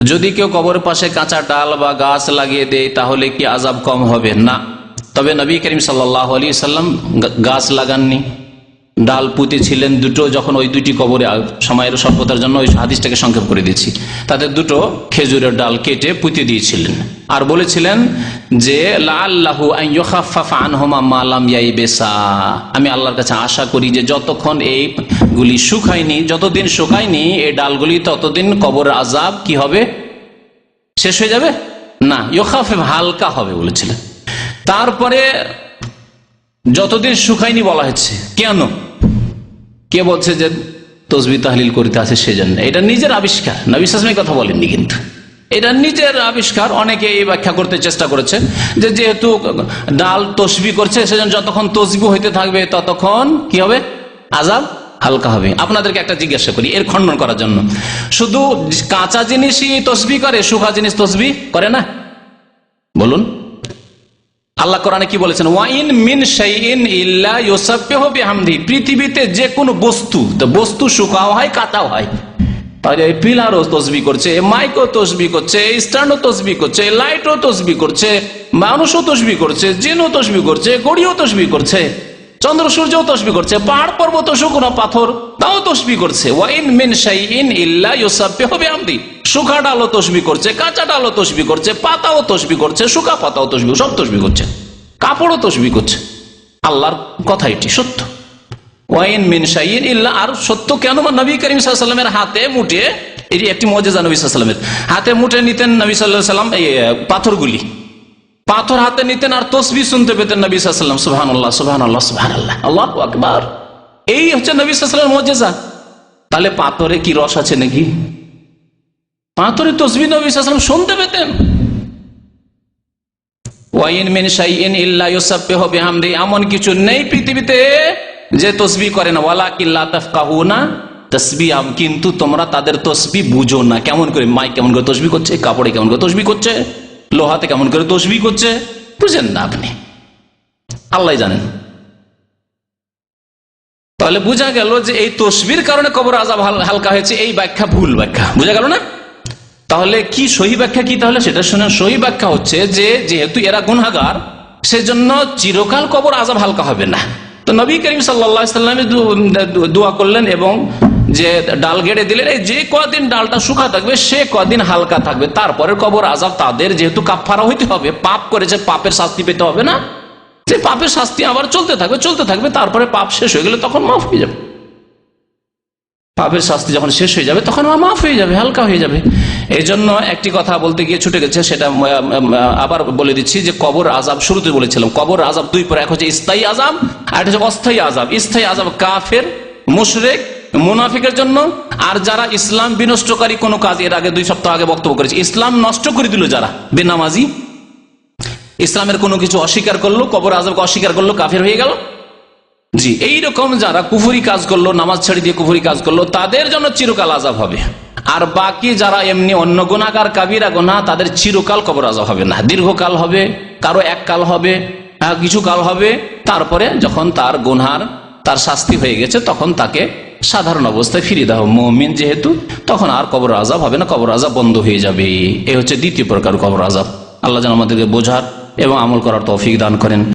যদি কেউ কবরের পাশে কাঁচা ডাল বা গাছ লাগিয়ে দেয়, তাহলে কি আজাব কম হবে? না। তবে নবী করিম সাল্লাহ আলী সাল্লাম গাছ লাগাননি। ডাল পুঁতে ছিলেন দুটো, যখন ওই দুটি কবরে সময়ের স্বল্পতার জন্য ওই হাদিসটাকে সংক্ষেপ করে দিচ্ছি তাদের দুটো খেজুরের ডাল কেটে পুঁতে দিয়েছিলেন। আর বলেছিলেন যে লাল্লাহু বেসা আমি আল্লাহর কাছে আশা করি যে, যতক্ষণ এইগুলি শুকায়নি, যতদিন শুকায়নি, এই ডালগুলি ততদিন কবর আজাব কি হবে? শেষ হয়ে যাবে? না ইয়োখাফে হালকা হবে বলেছিলেন তারপরে যতদিন শুকায়নি বলা হচ্ছে কেন? কে বলছে যে তসবি তাহলিল করিতে আছে সেজন্য? এটা নিজের আবিষ্কার। নবিশ্বাসমী কথা বলেননি কিন্তু। এটা নিজের আবিষ্কার। অনেকে এই ব্যাখ্যা করতে চেষ্টা করেছে যে যেহেতু ডাল তসবি করছে, সেজন্য যতক্ষণ তসবি হইতে থাকবে ততক্ষণ কি হবে? আজাব হালকা হবে। আপনাদেরকে একটা জিজ্ঞাসা করি, এর খণ্ডন করার জন্য। শুধু কাঁচা জিনিসই তসবি করে শুকা জিনিস তসবি করে না? বলুন। আল্লাহ কোরআনে কি বলেছেন? ওয়াইন মিন শাইইন ইল্লা ইউসাব্বিহু বিহামদি। পৃথিবীতে যে কোনো বস্তু, তো বস্তু শুকাও হয় কাটাও হয়। তাহলে এই পিলারও তসবি করছে মাইকও তসবি করছে স্ট্যান্ডও তসবি করছে লাইটও তসবি করছে, মানুষও তসবি করছে, জিনও তসবি করছে গড়িও তসবি করছে। চন্দ্র সূর্যও তসবি করছে, পাহাড় পর্বত শুকনো পাথর তাও তসবি করছে। ওয়াইন মিন শাইইন ইল্লা শুকা ডালও তসবি করছে, কাঁচা ডালও তসবি করছে, পাতাও তসবি করছে, শুকা পাতাও তসবি, সব তসবি করছে। কাপড়ও তসবি করছে। আল্লাহর কথা এটি সত্য। ওয়াইন মিন শাইইন ইল্লা, আর সত্য কেন নবী করিম সাল্লামের হাতে মুঠে, এটি একটি মজেজা নবী সাল্লামের হাতে মুঠে নিতেন নবী সাল্লাহ সাল্লাম পাথরগুলি। পাথর হাতে নিতেন আর তসবি শুনতে পেতেন নবী সাল্লাম সুহান আল্লাহ সুহান আল্লাহ সুহান আল্লাহ আল্লাহ আকবার। এই হচ্ছে নবী সাল্লামের মজেজা তাহলে পাথরে কি রস আছে নাকি? পাথরে তসবি নবী সাল্লাম শুনতে পেতেন। ওয়াইন মিন শাইইন ইল্লা ইউসাব্বিহু বিহামদি। এমন কিছু নেই পৃথিবীতে যে তসবি করে না। ওয়ালা কিল্লা তাফকাহুনা তসবিহ কিন্তু তোমরা তাদের তসবি বুঝো না। কেমন করে মাইক কেমন করে তসবি করছে, কাপড়ে কেমন করে তসবি করছে? লোহাতে কেমন করে তসবি করছে, বুঝেন না আপনি। আল্লাহ জানেন। তাহলে বোঝা গেল যে এই তসবির কারণে কবর আজাব হালকা হয়েছে, এই ব্যাখ্যা ভুল ব্যাখ্যা। বোঝা গেল না? তাহলে কি সহি ব্যাখ্যা কি তাহলে? সেটা শুনে সহি ব্যাখ্যা হচ্ছে যে যেহেতু এরা গুনাগার সেজন্য চিরকাল কবর আজাব হালকা হবে না। তো নবী করিম সাল্লা সাল্লামে দোয়া করলেন এবং যে ডাল গেড়ে দিলেন এই যে কদিন ডালটা শুকা থাকবে, সে কদিন হালকা থাকবে। তারপরে কবর আজাব তাদের, যেহেতু কাপফারা হইতে হবে, পাপ করেছে, পাপের শাস্তি পেতে হবে না? যে পাপের শাস্তি আবার চলতে থাকবে চলতে থাকবে, তারপরে পাপ শেষ হয়ে গেলে তখন মাফ হয়ে যাবে। পাপের শাস্তি যখন শেষ হয়ে যাবে, তখন মাফ হয়ে যাবে, হালকা হয়ে যাবে। এই জন্য একটি কথা বলতে গিয়ে ছুটে গেছে, সেটা আবার বলে দিচ্ছি যে কবর আজাব শুরুতে বলেছিলাম। কবর আজাব দুই পরে, এক হচ্ছে স্থায়ী আজাব, আর হচ্ছে অস্থায়ী আজাব। স্থায়ী আজাব কাফের, মুশরেক মুনাফিকের জন্য আর যারা ইসলাম বিনষ্টকারী কোনো কাজ এর আগে দুই সপ্তাহ আগে বক্তব্য করেছে ইসলাম নষ্ট করে দিল যারা বেনামাজি। ইসলামের কোনো কিছু অস্বীকার করল কবর আজাবকে অস্বীকার করল কাফের হয়ে গেল। জি এইরকম যারা কুফুরি কাজ করল নামাজ ছেড়ে দিয়ে কুফুরি কাজ করল তাদের জন্য চিরকাল আজাব হবে। আর বাকি যারা এমনি অন্য গোনাকার কাবিরা গোনা তাদের চিরকাল কবর আজাব হবে না। দীর্ঘকাল হবে কারও এক কাল হবে আহ, কিছু কাল হবে তারপরে যখন তার গুনহার তার শাস্তি হয়ে গেছে তখন তাকে সাধারণ অবস্থায় ফিরিয়ে দেওয়া মহমিন যেহেতু, তখন আর কবর আজাব হবে না, কবর আজাব বন্ধ হয়ে যাবে। এ হচ্ছে দ্বিতীয় প্রকার কবর আজাব আল্লাহ যেন আমাদেরকে বোঝার এবং আমল করার তৌফিক দান করেন।